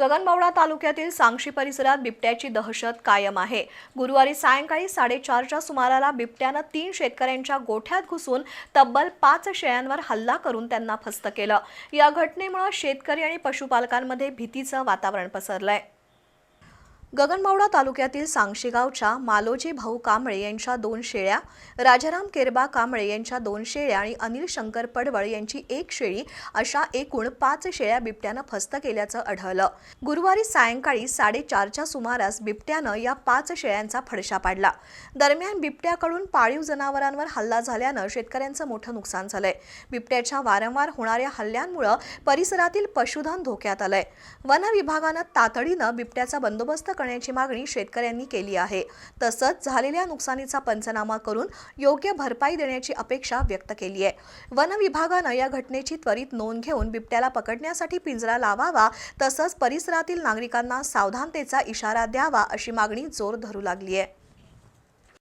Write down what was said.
गगनबावडा तालुक्यातील सांगशी परिसरात बिबट्याची दहशत कायम आहे. गुरुवारी सायंकाळी साडेचारच्या सुमाराला बिबट्यानं तीन शेतकऱ्यांच्या गोठ्यात घुसून तब्बल पाच शेळ्यांवर हल्ला करून त्यांना फस्त केलं. या घटनेमुळे शेतकरी आणि पशुपालकांमध्ये भीतीचं वातावरण पसरलंय. गगनबावडा तालुक्यातील सांगशी गावच्या मालोजी भाऊ कांबळे यांच्या दोन शेळ्या राजाराम केरबा कांबळे यांच्या दोन शेळ्या आणि अनिल शंकर पडवळ यांची एक शेळी अशा एकूण पाच शेळ्या बिबट्यानं फस्त केल्याचं आढळलं. गुरुवारी सायंकाळी साडेचारच्या सुमारास बिबट्यानं या पाच शेळ्यांचा फडशा पाडला. दरम्यान बिबट्याकडून पाळीव जनावरांवर हल्ला झाल्यानं शेतकऱ्यांचं मोठं नुकसान झालंय. बिबट्याच्या वारंवार होणाऱ्या हल्ल्यांमुळं परिसरातील पशुधन धोक्यात आलंय. वन विभागानं तातडीनं बिबट्याचा बंदोबस्त करण्याची मागणी शेतकऱ्यांनी केली आहे. तसंच झालेल्या नुकसानीचा पंचनामा करून योग्य भरपाई देण्याची अपेक्षा व्यक्त केली आहे. वन विभागानं या घटनेची त्वरित नोंद घेऊन बिबट्याला पकडण्यासाठी पिंजरा लावावा तसंच परिसरातील नागरिकांना सावधानतेचा इशारा द्यावा अशी मागणी जोर धरू लागली आहे.